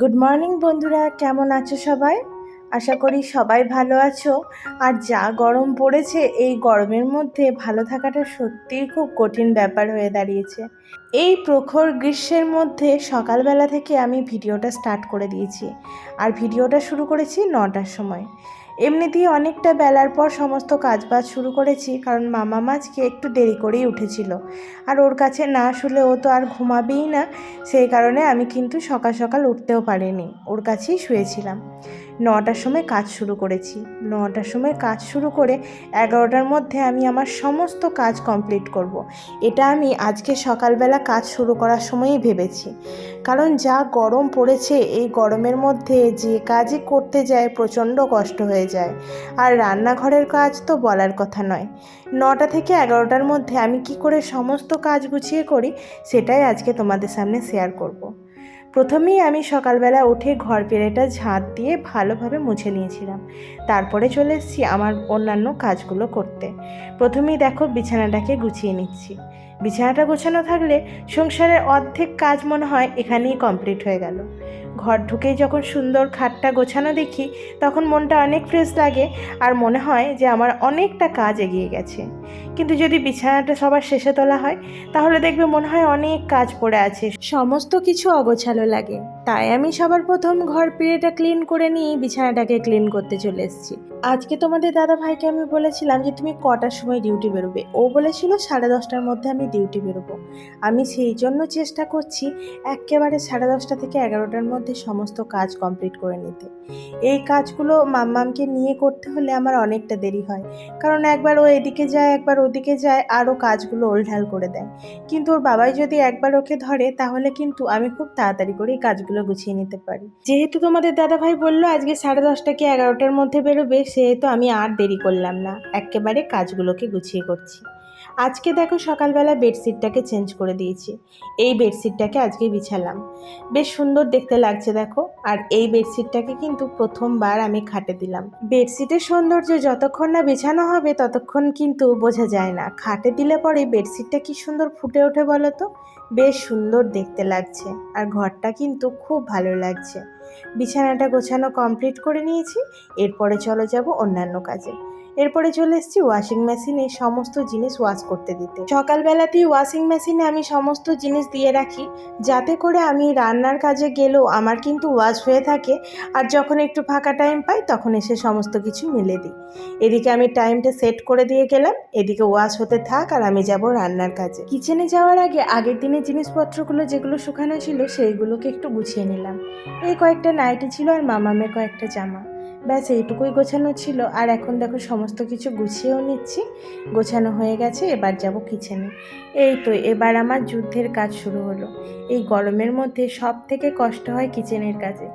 Good morning বন্ধুরা। কেমন আছো সবাই? আশা করি সবাই ভালো আছো। আর যা গরম পড়েছে, এই গরমের মধ্যে ভালো থাকাটা সত্যিই খুব কঠিন ব্যাপার হয়ে দাঁড়িয়েছে। এই প্রখর গ্রীষ্মের মধ্যে সকালবেলা থেকে আমি ভিডিওটা স্টার্ট করে দিয়েছি। আর ভিডিওটা শুরু করেছি নটার সময়। এমনিতেই অনেকটা বেলার পর সমস্ত কাজবাজ শুরু করেছি, কারণ মামা মাছকে একটু দেরি করেই উঠেছিল। আর ওর কাছে না শুলে ও তো আর ঘুমাবেই না, সেই কারণে আমি কিন্তু সকাল সকাল উঠতেও পারিনি, ওর কাছেই শুয়েছিলাম। নটার সময় কাজ শুরু করেছি নটার সময় কাজ শুরু করে এগারোটার মধ্যে আমি আমার সমস্ত কাজ কমপ্লিট করব। এটা আমি আজকে সকালবেলা কাজ শুরু করার সময়ই ভেবেছি কারণ যা গরম পড়েছে, এই গরমের মধ্যে যে কাজই করতে যায় প্রচণ্ড কষ্ট হয়ে যায় আর রান্নাঘরের কাজ তো বলার কথা নয় নটা থেকে এগারোটার মধ্যে আমি কি করে সমস্ত কাজ গুছিয়ে করি, সেটাই আজকে তোমাদের সামনে শেয়ার করব। প্রথমেই আমি সকালবেলা উঠে ঘর পেরেটা ঝাঁট দিয়ে ভালোভাবে মুছে নিয়েছিলাম। তারপরে চলে এসেছি আমার অন্যান্য কাজগুলো করতে। প্রথমেই দেখো বিছানাটাকে গুছিয়ে নিচ্ছি। বিছানাটা গোছানো থাকলে সংসারের অর্ধেক কাজ মনে হয় এখানেই কমপ্লিট হয়ে গেল। ঘর ঢুকেই যখন সুন্দর খাটটা গোছানো দেখি, তখন মনটা অনেক ফ্রেশ লাগে আর মনে হয় যে আমার অনেকটা কাজ এগিয়ে গেছে। কিন্তু যদি বিছানাটা সবার শেষে তোলা হয়, তাহলে দেখবে মনে হয় অনেক কাজ পড়ে আছে। সমস্ত কিছু অগোছালো লাগে। তাই আমি সবার প্রথম ঘর পিড়েটা ক্লিন করে নিয়ে বিছানাটাকে ক্লিন করতে চলে এসেছি। আজকে তোমাদের দাদা ভাইকে আমি বলেছিলাম যে, তুমি কটার সময় ডিউটি বেরোবে? ও বলেছিল, সাড়ে দশটার মধ্যে আমি ডিউটি বেরোবো। আমি সেই জন্য চেষ্টা করছি, একেবারে সাড়ে দশটা থেকে এগারোটার মধ্যে সমস্ত কাজ কমপ্লিট করে নিতে। এই কাজগুলো মাম্মামকে নিয়ে করতে হলে আমার অনেকটা দেরি হয়। কারণ একবার ও এদিকে যায়, একবার ওদিকে যায়, আরও কাজগুলো ওলঢাল করে দেয়। কিন্তু ওর বাবাই যদি একবার ওকে ধরে, তাহলে কিন্তু আমি খুব তাড়াতাড়ি করে এই কাজগুলো গুছিয়ে নিতে পারি। যেহেতু তোমাদের দাদা ভাই বলল, আজকে সাড়ে দশটা কি এগারোটার মধ্যে বেরোবে, সেহেতু আমি আর দেরি করলাম না। একেবারে কাজগুলোকে গুছিয়ে করছি। আজকে দেখো সকালবেলা বেডশিটটাকে চেঞ্জ করে দিয়েছি। এই বেডশিটটাকে আজকে বিছালাম। বেশ সুন্দর দেখতে লাগছে দেখো। আর এই বেডশিটটাকে কিন্তু প্রথমবার আমি খাটে দিলাম। বেডশিটের সৌন্দর্য যতক্ষণ না বিছানো হবে, ততক্ষণ কিন্তু বোঝা যায় না। খাটে দিলে পরে বেডশিটটা কি সুন্দর ফুটে ওঠে বলো তো? বেশ সুন্দর দেখতে লাগছে। আর ঘরটা কিন্তু খুব ভালো লাগছে। বিছানাটা গোছানো কমপ্লিট করে নিয়েছি। এরপরে চলো যাব অন্যান্য কাজে। এরপরে চলে এসেছি ওয়াশিং মেশিনে সমস্ত জিনিস ওয়াশ করতে দিতে। সকালবেলাতেই ওয়াশিং মেশিনে আমি সমস্ত জিনিস দিয়ে রাখি, যাতে করে আমি রান্নার কাজে গেলেও আমার কিন্তু ওয়াশ হয়ে থাকে, আর যখন একটু ফাঁকা টাইম পাই তখন এসে সমস্ত কিছু মিলে দিই। এদিকে আমি টাইমটা সেট করে দিয়ে গেলাম, এদিকে ওয়াশ হতে থাক আর আমি যাব রান্নার কাজে। কিচেনে যাওয়ার আগে আগের দিনের জিনিসপত্রগুলো যেগুলো শুকানো ছিল সেইগুলোকে একটু গুছিয়ে নিলাম। এই কয়েকটা নাইটি ছিল আর মামামের কয়েকটা জামা। ব্যাস, এইটুকুই গোছানো ছিল। আর এখন দেখো সমস্ত কিছু গুছিয়েও নিচ্ছি। গোছানো হয়ে গেছে, এবার যাব কিচেনে এই তো, এবার আমার যুদ্ধের কাজ শুরু হলো। এই গরমের মধ্যে সব থেকে কষ্ট হয় কিচেনের কাজে।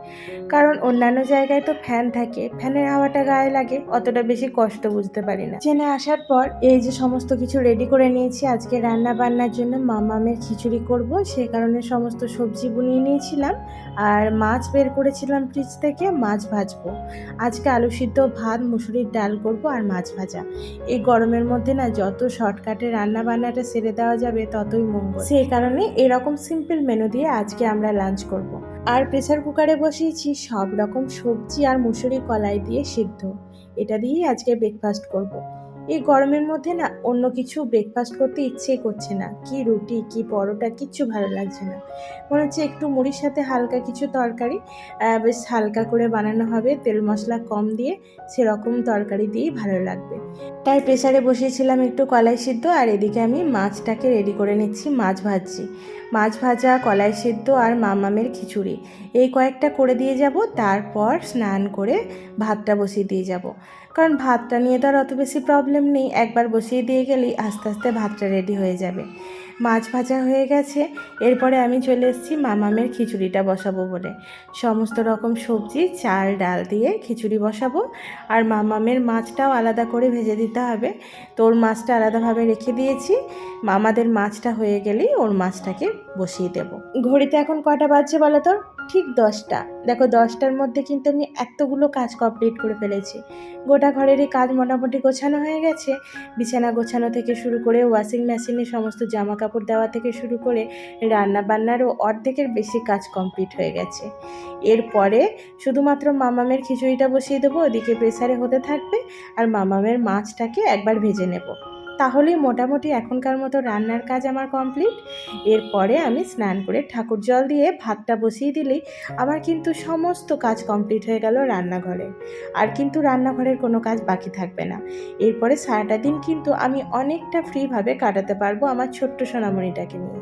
কারণ অন্যান্য জায়গায় তো ফ্যান থাকে ফ্যানের হাওয়াটা গায়ে লাগে, অতটা বেশি কষ্ট বুঝতে পারি না। কিচেনে আসার পর এই যে সমস্ত কিছু রেডি করে নিয়েছি, আজকে রান্না বান্নার জন্য মামামের খিচুড়ি করব। সে কারণে সমস্ত সবজি বুনিয়ে নিয়েছিলাম। আর মাছ বের করেছিলাম ফ্রিজ থেকে, মাছ ভাজবো। আজকে আলু সিদ্ধ, ভাত, মুসুরির ডাল করব আর মাছ ভাজা এই গরমের মধ্যে না যত শর্টকাটে রান্না বান্নাটা সেরে দেওয়া যাবে, ততই মঙ্গল সেই কারণে এরকম সিম্পল মেনু দিয়ে আজকে আমরা লাঞ্চ করব। আর প্রেসার কুকারে বসিয়েছি সব রকম সবজি আর মুসুরি কলাই দিয়ে সিদ্ধ এটা দিয়েই আজকে ব্রেকফাস্ট করব। এই গরমের মধ্যে না অন্য কিছু ব্রেকফাস্ট করতে ইচ্ছেই করছে না। কি রুটি, কি পরোটা, কিচ্ছু ভালো লাগছে না। মনে হচ্ছে একটু মুড়ির সাথে হালকা কিছু তরকারি বেশ হালকা করে বানানো হবে, তেল মশলা কম দিয়ে সেরকম তরকারি দিয়েই ভালো লাগবে। তাই প্রেসারে বসিয়েছিলাম একটু কলাই সিদ্ধ আর এদিকে আমি মাছটাকে রেডি করে নিচ্ছি, মাছ ভাজছি। মাছ ভাজা, কলাই সিদ্ধ আর মামামের খিচুড়ি। এই কয়েকটা করে দিয়ে যাব, তারপর স্নান করে ভাতটা বসিয়ে দিয়ে যাব। কারণ ভাতটা নিয়ে তো আর অত বেশি প্রবলেম নেই। একবার বসিয়ে দিয়ে গেলেই আস্তে আস্তে ভাতটা রেডি হয়ে যাবে। মাছ ভাজা হয়ে গেছে। এরপরে আমি চলে এসেছি মামামের খিচুড়িটা বসাবো বলে। সমস্ত রকম সবজি, চাল, ডাল দিয়ে খিচুড়ি বসাবো। আর মামামের মাছটাও আলাদা করে ভেজে দিতে হবে। তো ওর মাছটা আলাদাভাবে রেখে দিয়েছি। মামাদের মাছটা হয়ে গেলেই ওর মাছটাকে বসিয়ে দেব। ঘড়িতে এখন কটা বাজছে বলো তো? ঠিক দশটা। দেখো, দশটার মধ্যে কিন্তু আমি এতগুলো কাজ কমপ্লিট করে ফেলেছি। গোটা ঘরেরই কাজ মোটামুটি গোছানো হয়ে গেছে। বিছানা গোছানো থেকে শুরু করে ওয়াশিং মেশিনে সমস্ত জামা কাপড় দেওয়া থেকে শুরু করে রান্না বান্নারও অর্ধেকের বেশি কাজ কমপ্লিট হয়ে গেছে। এরপরে শুধুমাত্র মামামের খিচুড়িটা বসিয়ে দেবো, ওদিকে প্রেসারে হতে থাকবে, আর মামামের মাছটাকে একবার ভেজে নেব। তাহলেই মোটামুটি এখনকার মতো রান্নার কাজ আমার কমপ্লিট। এরপরে আমি স্নান করে ঠাকুর জল দিয়ে ভাতটা বসিয়ে দিলেই আমার কিন্তু সমস্ত কাজ কমপ্লিট হয়ে গেল রান্নাঘরে। আর কিন্তু রান্নাঘরের কোনো কাজ বাকি থাকবে না। এরপরে সারাটা দিন কিন্তু আমি অনেকটা ফ্রিভাবে কাটাতে পারব আমার ছোট্ট সোনামণিটাকে নিয়ে।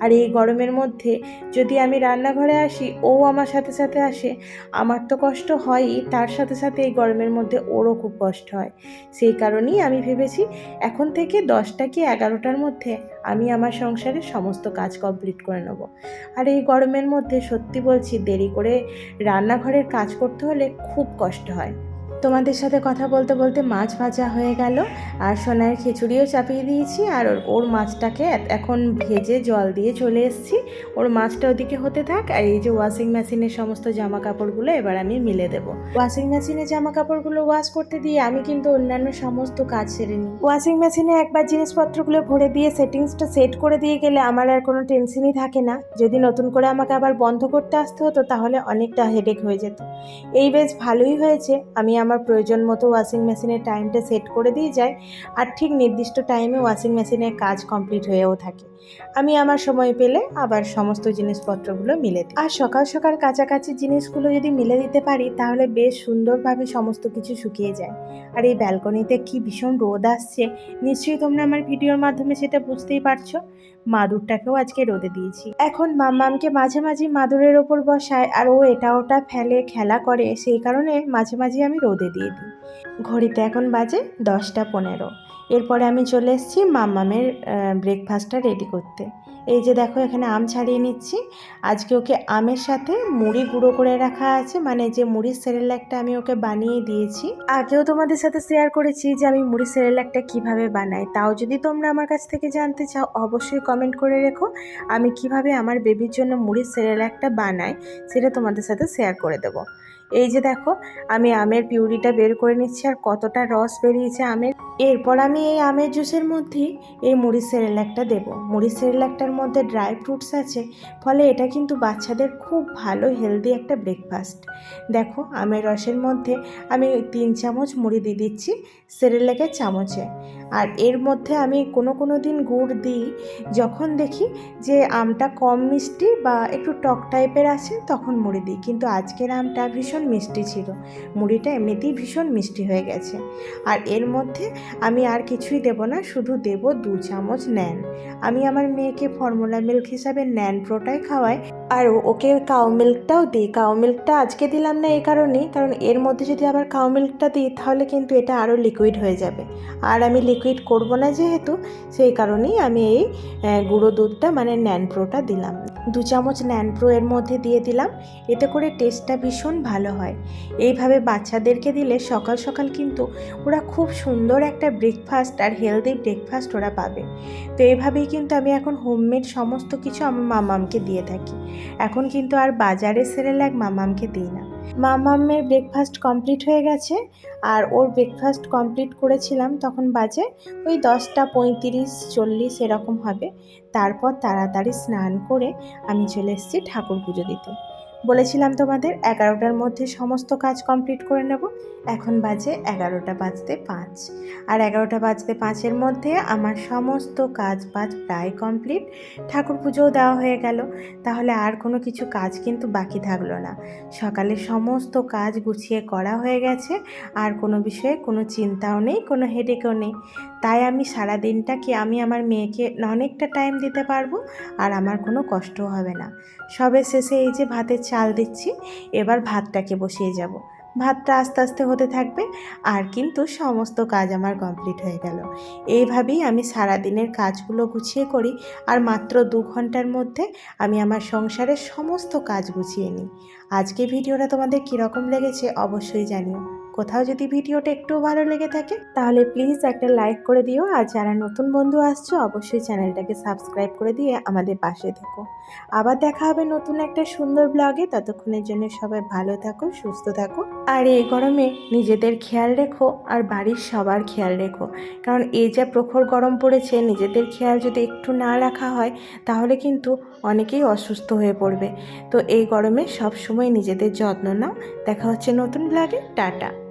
আর এই গরমের মধ্যে যদি আমি রান্নাঘরে আসি, ও আমার সাথে সাথে আসে, আমার তো কষ্ট হয়ই। তার সাথে সাথে এই গরমের মধ্যে ওরও খুব কষ্ট হয়। সেই কারণেই আমি ভেবেছি এখন থেকে দশটা কি এগারোটার মধ্যে আমি আমার সংসারের সমস্ত কাজ কমপ্লিট করে নেব। আর এই গরমের মধ্যে সত্যি বলছি, দেরি করে রান্নাঘরের কাজ করতে হলে খুব কষ্ট হয়। তোমাদের সাথে কথা বলতে বলতে মাছ ভাজা হয়ে গেল। আর সোনার খিচুড়িও চাপিয়ে দিয়েছি। আর ওর- মাছটাকে এখন ভেজে জল দিয়ে চলে এসেছি। ওর মাছটা ওদিকে হতে থাক। আর এই যে ওয়াশিং মেশিনের সমস্ত জামা কাপড়গুলো এবার আমি মিলে দেব। ওয়াশিং মেশিনে জামা কাপড়গুলো ওয়াশ করতে দিয়ে আমি কিন্তু অন্যান্য সমস্ত কাজ সেরে নিই। ওয়াশিং মেশিনে একবার জিনিসপত্রগুলো ভরে দিয়ে সেটিংসটা সেট করে দিয়ে গেলে আমার আর কোনো টেনশনই থাকে না। যদি নতুন করে আমাকে আবার বন্ধ করতে আসতে হতো, তাহলে অনেকটা হেডেক হয়ে যেত। এই বেশ ভালোই হয়েছে। আমি আমার প্রয়োজন মতো ওয়াশিং মেশিনের টাইমটা সেট করে দিয়ে যাই আর ঠিক নির্দিষ্ট টাইমে ওয়াশিং মেশিনের কাজ কমপ্লিট হয়েও থাকে। আমি আমার সময় পেলে আবার সমস্ত জিনিসপত্রগুলো মিলে দিই। আর সকাল সকাল কাছাকাছি জিনিসগুলো যদি মিলে দিতে পারি, তাহলে বেশ সুন্দরভাবে সমস্ত কিছু শুকিয়ে যায়। আর এই ব্যালকনিতে কি ভীষণ রোদ আসছে, নিশ্চয়ই তোমরা আমার ভিডিওর মাধ্যমে সেটা বুঝতেই পারছ। মাদুরটাকেও আজকে রোদে দিয়েছি। এখন মাম্মামকে মাঝে মাঝে মাদুরের ওপর বসায়, আর ও এটা ওটা ফেলে, খেলা করে, সেই কারণে মাঝে মাঝে আমি রোদে দিয়ে দিই। ঘড়িতে এখন বাজে দশটা পনেরো। এরপরে আমি চলে এসেছি মাম্মামের ব্রেকফাস্টটা রেডি করতে। এই যে দেখো এখানে আম ছাড়িয়ে নিচ্ছি। আজকে ওকে আমের সাথে মুড়ি গুঁড়ো করে রাখা আছে। মানে যে মুড়ির সেরেলাকটা আমি ওকে বানিয়ে দিয়েছি। আগেও তোমাদের সাথে শেয়ার করেছি যে আমি মুড়ির সেরেলাকটা কীভাবে বানাই। তাও যদি তোমরা আমার কাছ থেকে জানতে চাও, অবশ্যই কমেন্ট করে রেখো। আমি কীভাবে আমার বেবির জন্য মুড়ির সেরেলাকটা বানাই, সেটা তোমাদের সাথে শেয়ার করে দেবো। এই যে দেখো, আমি আমের পিউরিটা বের করে নিচ্ছি আর কতটা রস বেরিয়েছে আমের। এরপর আমি এই আমের জুসের মধ্যে এই মুড়ি সেরেলাকটা দেবো। মুড়ি সেরেলাকটার মধ্যে ড্রাই ফ্রুটস আছে, ফলে এটা কিন্তু বাচ্চাদের খুব ভালো, হেলদি একটা ব্রেকফাস্ট। দেখো, আমের রসের মধ্যে আমি তিন চামচ মুড়ি দিয়ে দিচ্ছি সেরেলাকের চামচে। আর এর মধ্যে আমি কোনো কোনো দিন গুড় দিই, যখন দেখি যে আমটা কম মিষ্টি বা একটু টক টাইপের আছে, তখন মুড়ি দিই। কিন্তু আজকের আমটা ভীষণ মিষ্টি ছিল। মুড়িটা এমনিতেই ভীষণ মিষ্টি হয়ে গেছে। আর এর মধ্যে আমি আর কিছুই দেব না, শুধু দেব দু চামচ ন্যান। আমি আমার মেয়েকে ফর্মুলা মিল্ক হিসাবে ন্যান প্রোটাই খাওয়াই আর ওকে কাউ মিল্কটাও দিই। কাউ মিল্কটা আজকে দিলাম না এই কারণেই, কারণ এর মধ্যে যদি আবার কাউ মিল্কটা দিই, তাহলে কিন্তু এটা আরও লিকুইড হয়ে যাবে। আর আমি লিকুইড করব না যেহেতু, সেই কারণেই আমি এই গুঁড়ো দুধটা মানে ন্যানপ্রোটা দিলাম। দু চামচ ন্যানপ্রো এর মধ্যে দিয়ে দিলাম। এতে করে টেস্টটা ভীষণ ভালো হয়। এইভাবে বাচ্চাদেরকে দিলে সকাল সকাল কিন্তু ওরা খুব সুন্দর একটা ব্রেকফাস্ট আর হেলদি ব্রেকফাস্ট ওরা পাবে। তো এইভাবেই কিন্তু আমি এখন হোমমেড সমস্ত কিছু আমার মামামকে দিয়ে থাকি। এখন কিন্তু আর বাজারে সেরেলাক মামামকে দিই না। মামামের ব্রেকফাস্ট কমপ্লিট হয়ে গেছে আর ওর ব্রেকফাস্ট কমপ্লিট করেছিলাম তখন বাজে ওই দশটা পঁয়ত্রিশ চল্লিশ এরকম হবে। তারপর তাড়াতাড়ি স্নান করে আমি চলে এসেছি ঠাকুর পুজো দিতে। বলেছিলাম তোমাদের, এগারোটার মধ্যে সমস্ত কাজ কমপ্লিট করে নেব। এখন বাজে এগারোটা বাজতে পাঁচ। আর এগারোটা বাজতে পাঁচের মধ্যে আমার সমস্ত কাজ বাজ প্রায় কমপ্লিট। ঠাকুর পুজোও দেওয়া হয়ে গেল। তাহলে আর কোনো কিছু কাজ কিন্তু বাকি থাকল না। সকালে সমস্ত কাজ গুছিয়ে করা হয়ে গেছে। আর কোনো বিষয়ে কোনো চিন্তাও নেই, কোনো হেডেকও নেই। তাই আমি সারা দিনটাকে আমি আমার মেয়েকে অনেকটা টাইম দিতে পারব আর আমার কোনো কষ্টও হবে না। সবে শেষে এই যে ভাতের চাল দিচ্ছি, এবার ভাতটাকে বসিয়ে যাব। ভাতটা আস্তে আস্তে হতে থাকবে আর কিন্তু সমস্ত কাজ আমার কমপ্লিট হয়ে গেল। এইভাবেই আমি সারা দিনের কাজগুলো গুছিয়ে করি আর মাত্র দু ঘণ্টার মধ্যে আমি আমার সংসারের সমস্ত কাজ গুছিয়ে নিই। আজকে ভিডিওটা তোমাদের কীরকম লেগেছে অবশ্যই জানিও। কোথাও যদি ভিডিওটা একটু ভালো লেগে থাকে, তাহলে প্লিজ একটা লাইক করে দিও। আর যারা নতুন বন্ধু আসছো, অবশ্যই চ্যানেলটাকে সাবস্ক্রাইব করে দিয়ে আমাদের পাশে থেকো। আবার দেখা হবে নতুন একটা সুন্দর ব্লগে ততক্ষণের জন্য সবাই ভালো থাকো, সুস্থ থাকো। আর এই গরমে নিজেদের খেয়াল রেখো আর বাড়ির সবার খেয়াল রেখো। কারণ এই যা প্রখর গরম পড়েছে, নিজেদের খেয়াল যদি একটু না রাখা হয়, তাহলে কিন্তু অনেকেই অসুস্থ হয়ে পড়বে। তো এই গরমে সব সময় নিজেদের যত্ন নাও। দেখা হচ্ছে নতুন ব্লগে টাটা।